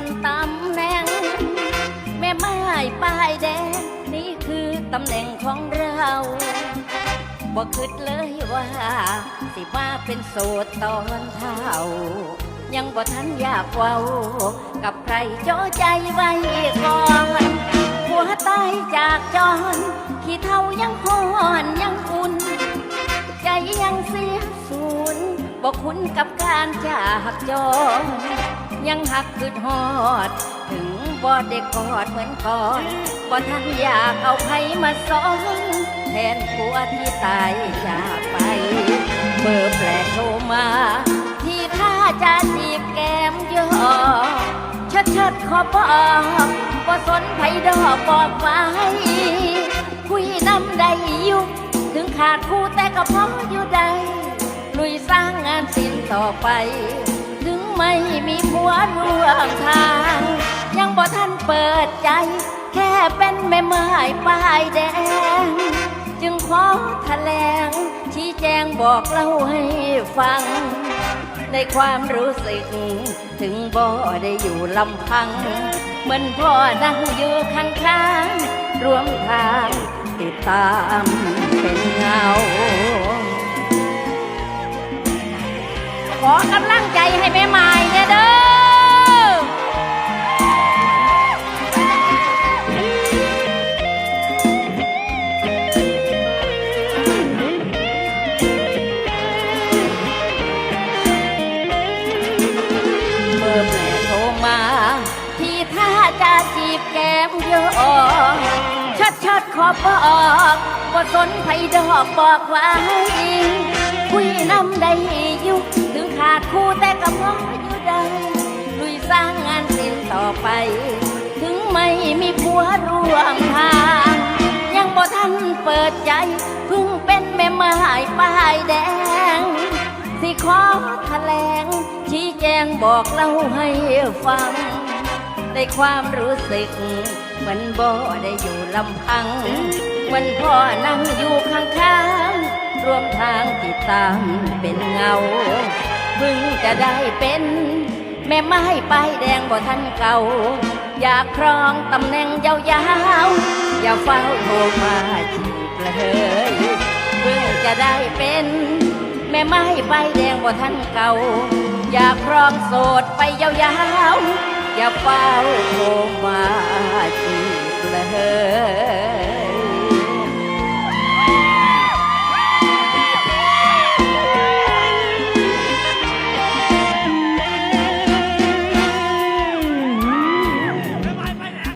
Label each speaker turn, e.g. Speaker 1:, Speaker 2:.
Speaker 1: ันตำแหน่ง แม่ไม้ป้ายแดง นี่คือตำแหน่งของเราบอกคิดเลยว่า สิมาเป็นโสดตอนเท่า ยังบ่ทันอยากเว้า กับใครเจ้าใจไว้ก่อนหัวตายจากจอนขี้เท่ายังหอนยังอุ่น ใจยังเสียสูญบอกคุ้นกับการจากจอน ยังหักคืดหอด ถึงบ่ได้กอดเหมือนก่อนบ่ทันอยากเอาใครมาสอนแทนผัวที่ตายจากไป เบอร์แปลกโทรมา ที่ท่าจะจีบแก้มยอะชัดชัดขอบอกบ่สนไผดอกบอกไว้คุยน้ำได้อยู่ถึงขาดคู่แต่ก็พออยู่ได้ลุยสร้างงานสิ้นต่อไป ถึงไม่มีผัวร่วมทาง ยังบ่ทันเปิดใจ แค่เป็นแม่ไม้ป้ายแดง จึงขอแถลง ชี้แจงบอกเล่าให้ฟัง ในความรู้สึก ถึงบ่ได้อยู่ลำพัง เหมือนพ่อนั่งอยู่ข้างๆรวมทางติดตามเป็นเงา ขอกำลังใจให้แม่ไม้เนี่ยเด้อเมื่อแม่โทรมาที่ท่าจะจีบแก้มเยอะชดชดขอบอก ผดอกบอกไว้คุยน้ำได้อยู่ถึงขาดคู่แต่ก็พออยู่ได้ลุยสร้างงานสิ้นต่อไป ถึงไม่มีผัวร่วมทาง ยังบ่ทันเปิดใจเพิ่งเป็นแม่ไม้ป้ายแดง สิขอแถลงชี้แจงบอกเล่าให้ฟัง ในความรู้สึก เหมือนบ่ได้อยู่ลำพัง เหมือนพ่อนั่งอยู่ข้างๆรวมทางติดตามเป็นเงาเพิ่งจะได้เป็น แม่ไม้ป้ายแดงบ่ทันเก่า อยากครองตำแหน่งยาวๆ อย่าเฝ้าโทรมาจีบเลยเพิ่งจะได้เป็น แม่ไม้ใบแดงบ่ทันเก่า อยากครองโสดไปยาวๆ อย่าเฝ้าโทรมาจีบเลย